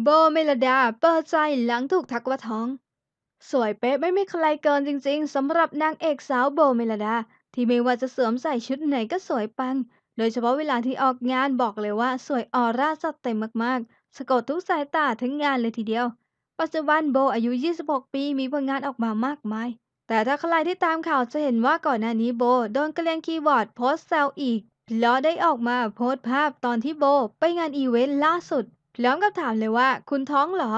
โบ เมลดา เปิดใจหลังถูกทักว่าท้อง สวยเป๊ะไม่มีใครเกินจริงๆสำหรับนางเอกสาวโบ เมลดา ที่ไม่ว่าจะสวมใส่ชุดไหนก็สวยปัง โดยเฉพาะเวลาที่ออกงานบอกเลยว่าสวยออร่าจัดเต็มมากๆ สะกดทุกสายตาทั้งงานเลยทีเดียว ปัจจุบันโบอายุ 26 ปีมีผลงานออกมามากมาย แต่ถ้าใครที่ตามข่าวจะเห็นว่าก่อนหน้านี้โบโดนกระเลียงคีย์บอร์ดโพสต์แซวอีกเพราะได้ออกมาโพสต์ภาพตอนที่โบ ไปงานอีเวนต์ล่าสุด พร้อมกับถามเลยว่า คุณท้องเหรอ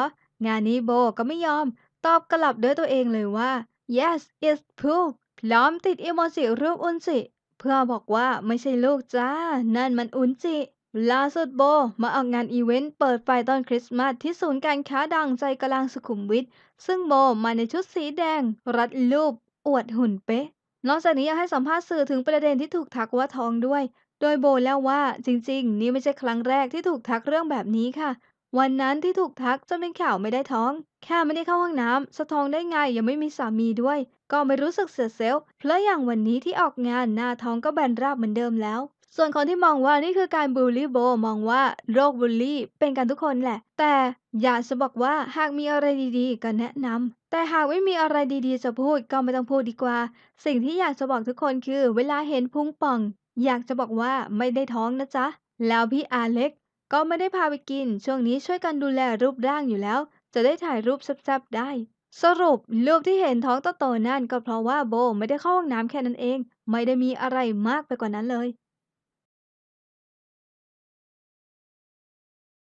งานนี้โบก็ไม่ยอม ตอบกลับด้วยตัวเองเลยว่า yes it's poop พร้อมติดอีโมจิรูปอุนจิ เพื่อบอกว่า ไม่ใช่ลูกจ้า นั่นมันอุนจิ ล่าสุดโบมาออกงานอีเวนต์เปิดไฟตอนคริสต์มาสที่ศูนย์การค้าดังใจกลางสุขุมวิท ซึ่งโบมาในชุดสีแดง รัดรูป อวดหุ่นเป๊ะ นอกจากนี้ยังให้สัมภาษณ์สื่อถึงประเด็นที่ถูกทักว่าท้องด้วย โดยโบเล่าว่าจริงๆ นี่ไม่ใช่ครั้งแรกที่ถูกทักเรื่องแบบนี้ค่ะ วันนั้นที่ถูกทักจนเป็นข่าวไม่ได้ท้อง แค่ไม่ได้เข้าห้องน้ำสะท้องได้ไงยังไม่มีสามีด้วย ก็ไม่รู้สึกเสียเซลล์เพราะอย่างวันนี้ที่ออกงานหน้าท้องก็แบนราบเหมือนเดิมแล้ว ส่วนคนที่มองว่านี่คือการบูลลี่โบมองว่าโรคบูลลี่ เป็นกันทุกคนแหละ แต่อยากจะบอกว่าหากมีอะไรดีๆก็แนะนำแต่หากไม่มีอะไรดีๆจะพูดก็ไม่ต้องพูดดีกว่า สิ่งที่อยากจะบอกทุกคนคือ เวลาเห็นพุงป่อง อยากจะบอกว่าไม่ได้ท้องนะจ๊ะ แล้วพี่อาเล็ก ก็ไม่ได้พาไปกิน ช่วงนี้ช่วยกันดูแลรูปร่างอยู่แล้ว จะได้ถ่ายรูปแซ่บๆได้ สรุปรูปที่เห็นท้องโตๆนั่นก็เพราะว่าโบไม่ได้เข้าห้องน้ำแค่นั้นเอง ไม่ได้มีอะไรมากไปกว่านั้นเลย